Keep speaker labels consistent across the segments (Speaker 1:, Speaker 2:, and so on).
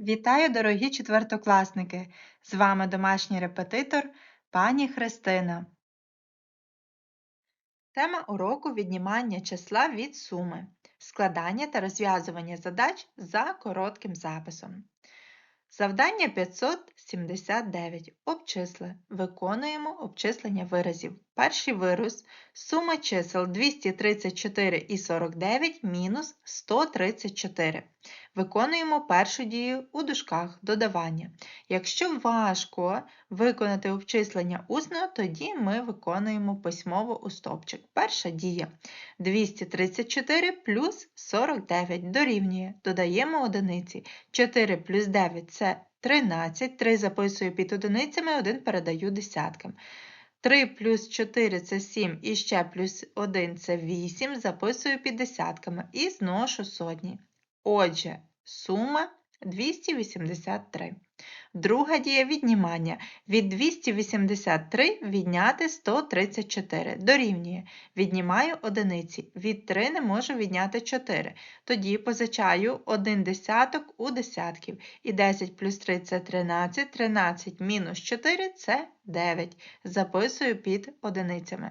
Speaker 1: Вітаю, дорогі четвертокласники! З вами домашній репетитор пані Христина. Тема уроку віднімання числа від суми, складання та розв'язування задач за коротким записом. Завдання 579. Обчисли. Виконуємо обчислення виразів. Перший вираз – сума чисел 234 і 49 мінус 134. Виконуємо першу дію у дужках додавання. Якщо важко виконати обчислення усно, тоді ми виконуємо письмово у стопчик. Перша дія 234 плюс 49 дорівнює. Додаємо одиниці. 4 плюс 9 це 13, 3 записую під одиницями, 1 передаю десяткам. 3 плюс 4 це 7 і ще плюс 1 це 8, записую під десятками і зношу сотні. Отже, сума 283. Друга дія віднімання. Від 283 відняти 134. Дорівнює. Віднімаю одиниці. Від 3 не можу відняти 4. Тоді позичаю 1 десяток у десятків. І 10 плюс 3 це 13. 13 мінус 4 це 9. Записую під одиницями.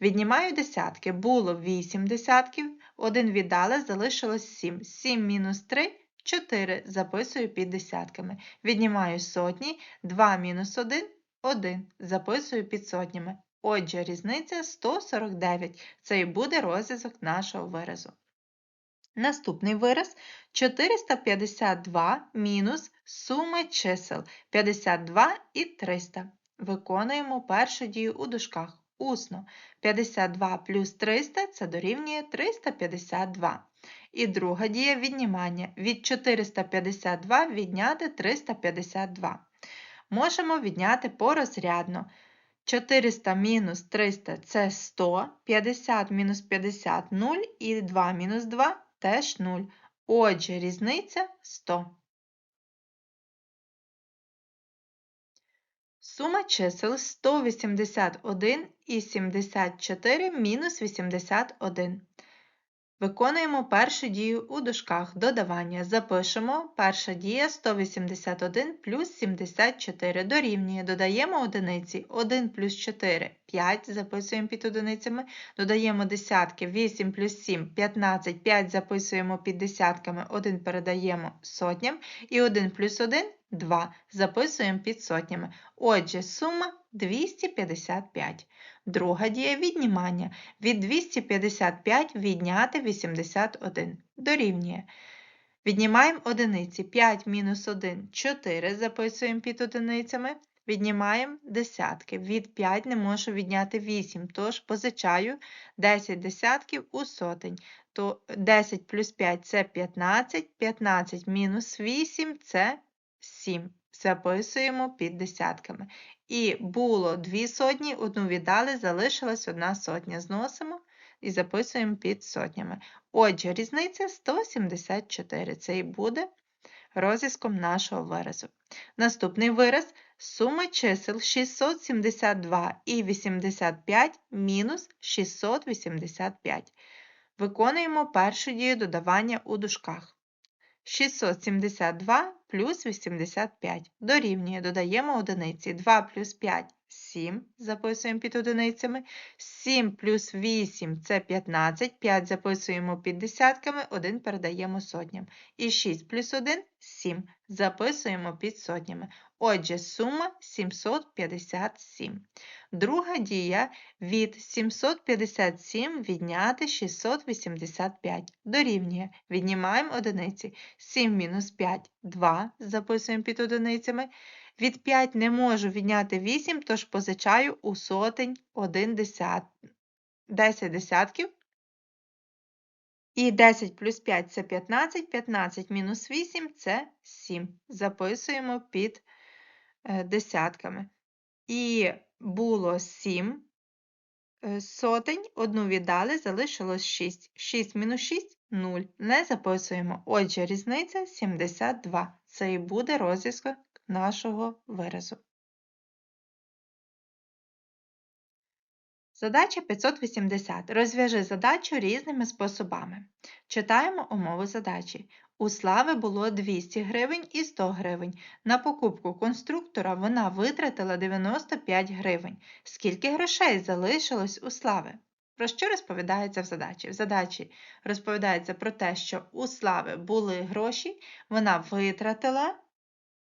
Speaker 1: Віднімаю десятки. Було 8 десятків. 1 віддали, залишилось 7. 7 мінус 3 4 записую під десятками. Віднімаю сотні, 2 мінус 1 1 записую під сотнями. Отже, різниця 149. Це і буде розв'язок нашого виразу. Наступний вираз 452 мінус сума чисел 52 і 300. Виконуємо першу дію у дужках. Усно. 52 плюс 300 це дорівнює 352. І друга дія віднімання. Від 452 відняти 352. Можемо відняти порозрядно. 400 мінус 300 це 100, 50 мінус 50 0 і 2 мінус 2 теж 0. Отже, різниця 100. Сума чисел 181 і 74 мінус 81. Виконуємо першу дію у дужках додавання. Запишемо перша дія 181 плюс 74 дорівнює. Додаємо одиниці 1 плюс 4 5, записуємо під одиницями. Додаємо десятки 8 плюс 7 15, 5 записуємо під десятками, 1 передаємо сотням і 1 плюс 1 2 записуємо під сотнями. Отже, сума 255. Друга дія віднімання. Від 255 відняти 81. Дорівнює. Віднімаємо одиниці. 5 мінус 1 4 записуємо під одиницями. Віднімаємо десятки. Від 5 не можу відняти 8, тож позичаю 10 десятків у сотень. То 10 плюс 5 це 15, 15 мінус 8 це 7. Записуємо під десятками. І було 2 сотні, одну віддали, залишилась одна сотня. Зносимо і записуємо під сотнями. Отже, різниця 174. Це і буде розв'язком нашого виразу. Наступний вираз сума чисел 672 і 85 мінус 685. Виконуємо першу дію додавання у дужках. 672 плюс 85 дорівнює, додаємо одиниці. 2 плюс 5 7, записуємо під одиницями. 7 плюс 8 це 15, 5 записуємо під десятками, 1 передаємо сотням. І 6 плюс 1 7, записуємо під сотнями. Отже, сума 757. Друга дія від 757 відняти 685. Дорівнює. Віднімаємо одиниці. 7 мінус 5 2, записуємо під одиницями. Від 5 не можу відняти 8, тож позичаю у сотень 1 десят... 10 десятків. І 10 плюс 5 це 15, 15 мінус 8 це 7. Записуємо під е, десятками. І було 7 е, сотень, одну віддали, залишилось 6. 6 мінус 6 0. Не записуємо. Отже, різниця 72. Це і буде розв'язок нашого виразу. Задача 580. Розв'яжи задачу різними способами. Читаємо умову задачі. У Слави було 200 гривень і 100 гривень. На покупку конструктора вона витратила 95 гривень. Скільки грошей залишилось у Слави? Про що розповідається в задачі? В задачі розповідається про те, що у Слави були гроші, вона витратила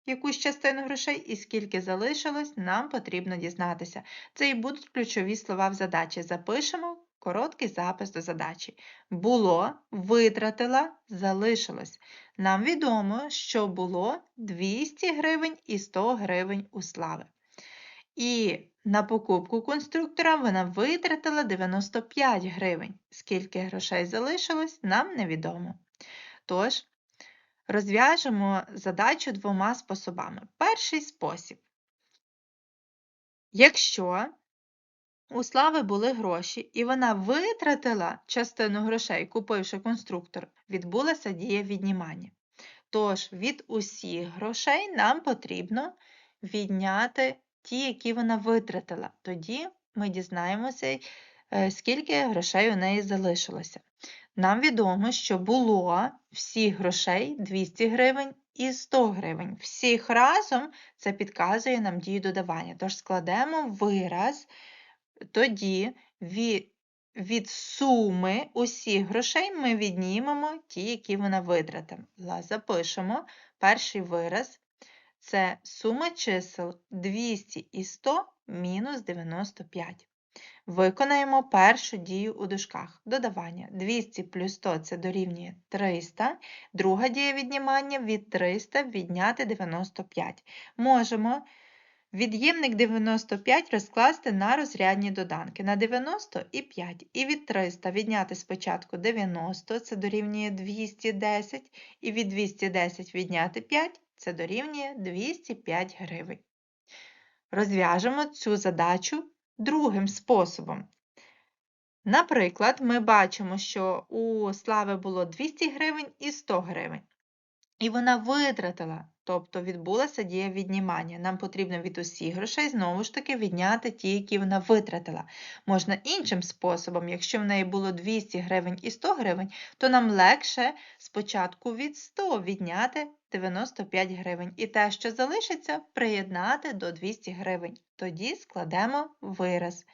Speaker 1: якусь частину грошей і скільки залишилось, нам потрібно дізнатися. Це і будуть ключові слова в задачі. Запишемо короткий запис до задачі. Було, витратила, залишилось. Нам відомо, що було 200 гривень і 100 гривень у Слави. І на покупку конструктора вона витратила 95 гривень. Скільки грошей залишилось, нам невідомо. Тож, розв'яжемо задачу двома способами. Перший спосіб. Якщо у Слави були гроші, і вона витратила частину грошей, купивши конструктор, відбулася дія віднімання. Тож від усіх грошей нам потрібно відняти ті, які вона витратила. Тоді ми дізнаємося, скільки грошей у неї залишилося. Нам відомо, що було всіх грошей 200 гривень і 100 гривень. Всіх разом це підказує нам дію додавання. Тож складемо вираз, тоді від, від суми усіх грошей ми віднімемо ті, які вона витратила. Запишемо перший вираз. Це сума чисел 200 і 100 мінус 95. Виконаємо першу дію у дужках. Додавання 200 плюс 100 це дорівнює 300. Друга дія віднімання від 300 відняти 95. Можемо від'ємник 95 розкласти на розрядні доданки на 90 і 5. І від 300 відняти спочатку 90, це дорівнює 210, і від 210 відняти 5 це дорівнює 205 гривень. Розв'яжемо цю задачу другим способом. Наприклад, ми бачимо, що у Слави було 200 гривень і 100 гривень. І вона витратила, тобто відбулася дія віднімання. Нам потрібно від усіх грошей знову ж таки відняти ті, які вона витратила. Можна іншим способом, якщо в неї було 200 гривень і 100 гривень, то нам легше спочатку від 100 відняти 95 гривень. І те, що залишиться, приєднати до 200 гривень. Тоді складемо вираз.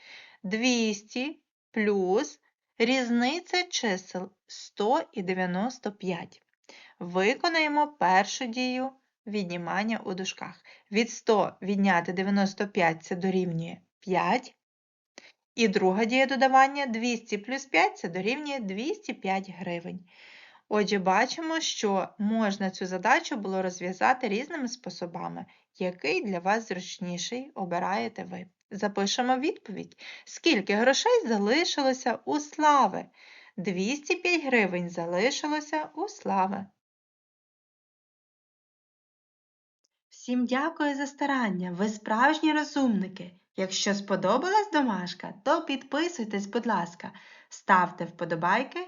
Speaker 1: 200 плюс різниця чисел 100 і 95. Виконаємо першу дію віднімання у дужках. Від 100 відняти 95 це дорівнює 5. І друга дія додавання 200 плюс 5 це дорівнює 205 гривень. Отже, бачимо, що можна цю задачу було розв'язати різними способами, який для вас зручніший обираєте ви. Запишемо відповідь. Скільки грошей залишилося у слави? 205 гривень залишилося у слави. Всім дякую за старання, ви справжні розумники. Якщо сподобалась домашка, то підписуйтесь, будь ласка, ставте вподобайки